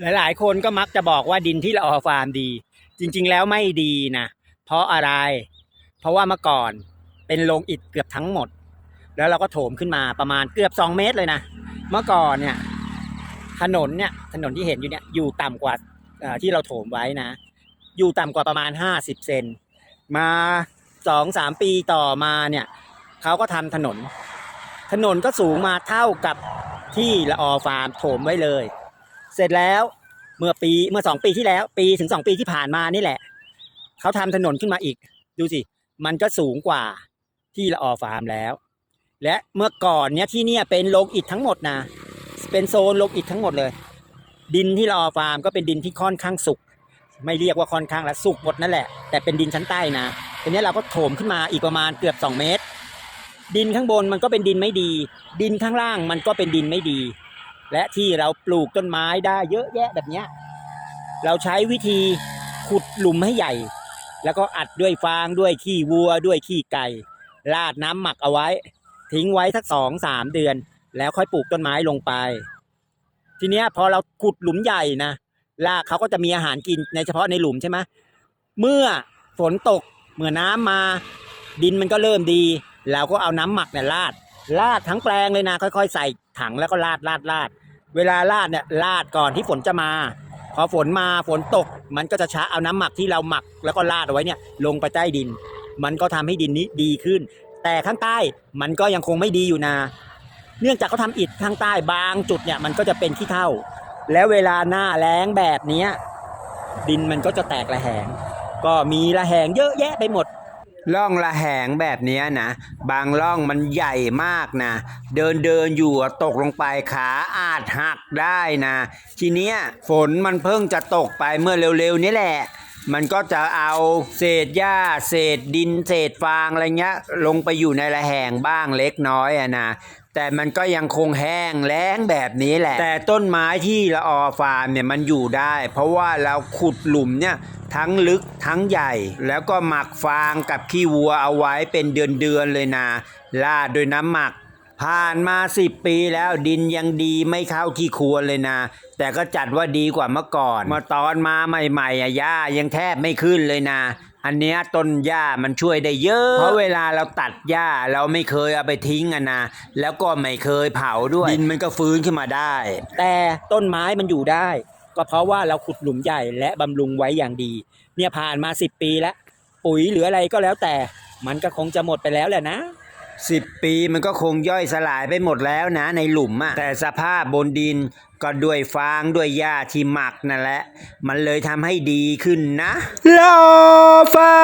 หลาย ๆ คนก็มักจะบอกว่าดินที่ละออฟาร์มดี จริง ๆ แล้วไม่ดีนะ เพราะอะไร เพราะว่าเมื่อก่อนเป็นโรงอิฐเกือบทั้งหมด แล้วเราก็โถมขึ้นมาประมาณเกือบสองเมตรเลยนะ เมื่อก่อนเนี่ยถนนเนี่ยถนนที่เห็นอยู่เนี่ยอยู่ต่ำกว่าที่เราโถมไว้นะ อยู่ต่ำกว่าประมาณห้าสิบเซนมาสองสามปีต่อมาเนี่ยเขาก็ทำถนน ถนนก็สูงมาเท่ากับที่ละออฟาร์มโถมไว้เลย เสร็จแล้วเมื่อปีเมื่อสองปีที่แล้ว ปีถึงสองปีที่ผ่านมานี่แหละ เขาทำถนนขึ้นมาอีก ดูสิ มันก็สูงกว่าที่ละออฟาร์มแล้ว และเมื่อก่อนเนี้ยที่เนี่ยเป็นโรงอิฐทั้งหมดนะเป็นโซนโรงอิฐทั้งหมดเลย ดินที่ละออฟาร์มก็เป็นดินที่ค่อนข้างสุกไม่เรียกว่าค่อนข้างละสุกหมดนั่นแหละ แต่เป็นดินชั้นใต้นะทีนี้เราก็โถมขึ้นมาอีกประมาณเกือบสองเมตร ดินข้างบนมันก็เป็นดินไม่ดี ดินข้างล่างมันก็เป็นดินไม่ดี และที่เราปลูกต้นไม้ได้เยอะแยะแบบเนี้ยเราใช้วิธีขุดหลุมให้ใหญ่ แล้วก็อัดด้วยฟางด้วยขี้วัวด้วยขี้ไก่ราดน้ำหมักเอาไว้ ทิ้งไว้สักสองสามเดือน แล้วค่อยปลูกต้นไม้ลงไป ทีเนี้ยพอเราขุดหลุมใหญ่นะรากเขาก็จะมีอาหารกินในเฉพาะในหลุมใช่ไหมเมื่อฝนตกเมื่อน้ำมา ดินมันก็เริ่มดี เราก็เอาน้ำหมักเนี่ยราด ราดทั้งแปลงเลยนะ ค่อยๆ ใส่ถังแล้วก็ราดราดราด เวลาราดเนี่ยราดก่อนที่ฝนจะมา พอฝนมาฝนตก มันก็จะช้าเอาน้ำหมักที่เราหมักแล้วก็ราดเอาไว้เนี่ยลงไปใต้ดิน มันก็ทำให้ดินนี้ดีขึ้น แต่ข้างใต้มันก็ยังคงไม่ดีอยู่นะเนื่องจากเขาทำอิฐข้างใต้บางจุดเนี่ยมันก็จะเป็นขี้เถ้าแล้วเวลาหน้าแล้งแบบนี้ดินมันก็จะแตกระแหง ก็มีระแหงเยอะแยะไปหมด ร่องระแหงแบบนี้นะ บางร่องมันใหญ่มากนะ เดินเดินอยู่อะตกลงไปขาอาจหักได้นะ ทีเนี้ยฝนมันเพิ่งจะตกไปเมื่อเร็วๆนี้แหละ มันก็จะเอาเศษหญ้า เศษดิน เศษฟางอะไรเงี้ย ลงไปอยู่ในระแหงบ้างเล็กน้อยอะนะแต่มันก็ยังคงแห้งแล้งแบบนี้แหละ แต่ต้นไม้ที่ละออฟาร์มเนี่ยมันอยู่ได้ เพราะว่าเราขุดหลุมเนี่ย ทั้งลึกทั้งใหญ่ แล้วก็หมักฟางกับขี้วัวเอาไว้เป็นเดือนๆเลยนะราดด้วยน้ำหมัก ผ่านมาสิบปีแล้วดินยังดีไม่เข้าที่ควรเลยนะ แต่ก็จัดว่าดีกว่าเมื่อก่อน เมื่อตอนมาใหม่ๆอะหญ้ายังแทบไม่ขึ้นเลยนะอันเนี้ยต้นหญ้ามันช่วยได้เยอะ เพราะเวลาเราตัดหญ้าเราไม่เคยเอาไปทิ้งอะนะ แล้วก็ไม่เคยเผาด้วย ดินมันก็ฟื้นขึ้นมาได้ แต่ต้นไม้มันอยู่ได้ ก็เพราะว่าเราขุดหลุมใหญ่และบำรุงไว้อย่างดี เนี่ยผ่านมาสิบปีแล้ว ปุ๋ยหรืออะไรก็แล้วแต่ มันก็คงจะหมดไปแล้วแหละนะ สิบปีมันก็คงย่อยสลายไปหมดแล้วนะในหลุมอะแต่สภาพบนดินก็ด้วยฟางด้วยหญ้าที่หมักนั่นแหละ มันเลยทำให้ดีขึ้นนะ ลอฟา